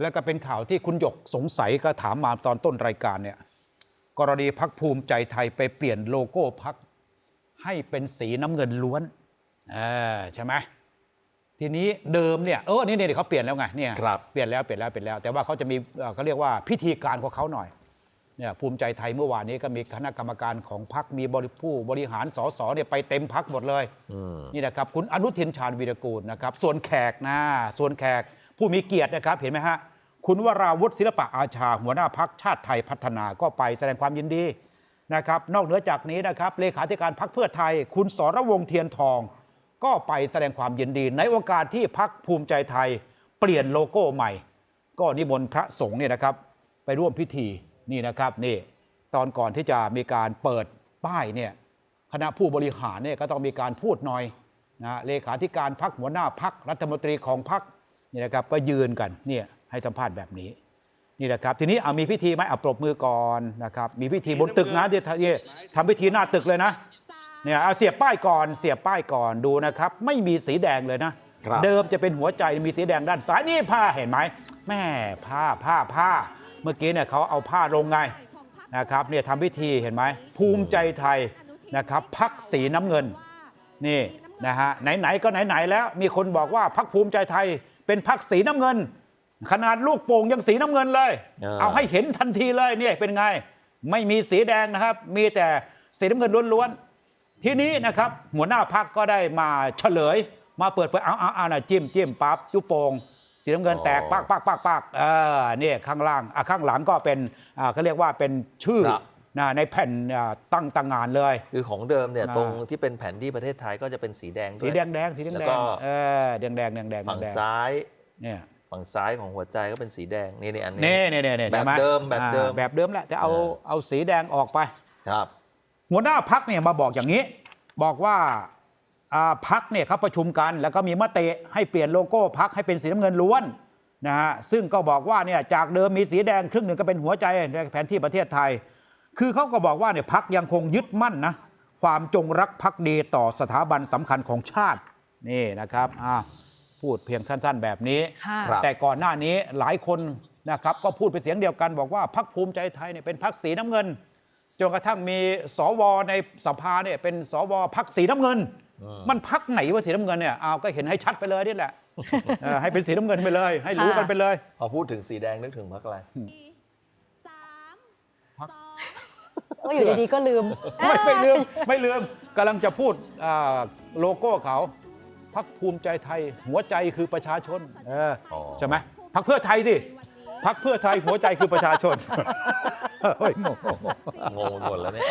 แล้วก็เป็นข่าวที่คุณหยกสงสัยก็ถามมาตอนต้นรายการเนี่ยกรณีพักภูมิใจไทยไปเปลี่ยนโลโก้พักให้เป็นสีน้ำเงินล้วนเออใช่ไหมทีนี้เดิมเนี่ยเออนี่นี่เขาเปลี่ยนแล้วไงเนี่ยครับเปลี่ยนแล้วเปลี่ยนแล้วเปลี่ยนแล้ว แต่ว่าเขาจะมีเอ่อเขาเรียกว่าพิธีการของเขาหน่อยเนี่ยภูมิใจไทยเมื่อวานนี้ก็มีคณะกรรมการของพักมีบริผู้บริหารสสเนี่ยไปเต็มพักหมดเลยอืมนี่นะครับคุณอนุทินชาญวีรกูลนะครับ ส่วนแขกนะส่วนแขก ผู้มีเกียรตินะครับเห็นไหมฮะคุณวราวุฒิศิลปะอาชา หัวหน้าพักชาติไทยพัฒนาก็ไปแสดงความยินดีนะครับ นอกเหนือจากนี้นะครับเลขาธิการพักเพื่อไทย คุณสรวงเทียนทอง ก็ไปแสดงความยินดี ในโอกาสที่พักภูมิใจไทยเปลี่ยนโลโก้ใหม่ ก็นิมนต์พระสงฆ์เนี่ยนะครับ ไปร่วมพิธีนี่นะครับนี่ตอนก่อนที่จะมีการเปิดป้ายเนี่ยคณะผู้บริหารเนี่ยก็ต้องมีการพูดหน่อยนะเลขาธิการพักหัวหน้าพักรัฐมนตรีของพัก นี่นะครับก็ยืนกันเนี่ยให้สัมภาษณ์แบบนี้นี่นะครับทีนี้เอามีพิธีไหมเอาปรบมือก่อนนะครับมีพิธีบนตึกนะที่ที่ทำพิธีหน้าตึกเลยนะเนี่ยเอาเสียบป้ายก่อนเสียบป้ายก่อนดูนะครับ ไม่มีสีแดงเลยนะครับเดิมจะเป็นหัวใจมีสีแดงด้านซ้ายนี่ผ้าเห็นไหมแม่ผ้าผ้าผ้า เมื่อกี้เนี่ยเขาเอาผ้าลงไงนะครับเนี่ยทำพิธีเห็นไหมภูมิใจไทยนะครับพักสีน้ำเงินนี่นะฮะไหนๆก็ไหนๆแล้วมีคนบอกว่าพักภูมิใจไทย เป็นพักสีน้ำเงิน ขนาดลูกโป่งยังสีน้ำเงินเลยเออเอาให้เห็นทันทีเลยเนี่ยเป็นไง ไม่มีสีแดงนะครับ มีแต่สีน้ำเงินล้วนๆ ทีนี้นะครับหัวหน้าพักก็ได้มาเฉลย มาเปิดเผยเอาเอาเอานะจิ้มจิ้มปั๊บจุ๊บโป่งสีน้ำเงินแตกปักปักปักปักเออเนี่ยข้างล่างอะข้างหลังก็เป็นอ่าเขาเรียกว่าเป็นชื่อครับ นะในแผ่นอ่าตั้งต่างงานเลย คือของเดิมเนี่ยอ่าตรงที่เป็นแผนที่ประเทศไทยก็จะเป็นสีแดงวยสีแดงแดงสีแดงแล้แดวก็งเออแดงแดงแดงแดงฝั่งแดงซ้ายเนี่ยฝั่งซ้ายของหัวใจก็เป็นสีแดงนี่นี่อันนี้เน่เน่เน่เน่แบบห็นไหเดิมแบบเดิมอ่าแบบเดิมแหละแต่เอาเออเอาสีแดงออกไปครับ หัวหน้าพักเนี่ยมาบอกอย่างนี้ บอกว่าอ่าพักเนี่ยเขาประชุมกัน แล้วก็มีมติให้เปลี่ยนโลโก้พักให้เป็นสีน้ำเงินล้วนนะฮะซึ่งก็บอกว่าเนี่ยจากเดิมมีสีแดงครึ่งหนึ่งก็เป็นหัวใจในแผนที่ประเทศไทย คือเขาก็บอกว่าเนี่ยพักยังคงยึดมั่นนะความจงรักภักดีต่อสถาบันสำคัญของชาตินี่นะครับอ่าพูดเพียงสั้น ๆ แบบนี้ค่ะครับแต่ก่อนหน้านี้หลายคนนะครับก็พูดเป็นเสียงเดียวกันบอกว่าพักภูมิใจไทยเนี่ยเป็นพักสีน้ำเงินจนกระทั่งมีสวในสภาเนี่ยเป็นสวพักสีน้ำเงิน มันพักไหนว่าสีน้ำเงินเนี่ยเอาก็เห็นให้ชัดไปเลยนี่แหละเออให้เป็นสีน้ำเงินไปเลย ให้รู้กันไปเลย พอพูดถึงสีแดงนึกถึงพักอะไรสามพักสอง ก็อยู่ดีๆก็ลืม ไม่ไม่ลืมไม่ลืมกำลังจะพูดอ่าโลโก้เขาพักภูมิใจไทยหัวใจคือประชาชนเอออ๋อ ใช่ไหมพักเพื่อไทยสิพักเพื่อไทยหัวใจคือประชาชนเฮ้ยงง งงไปหมดแล้วเนี่ย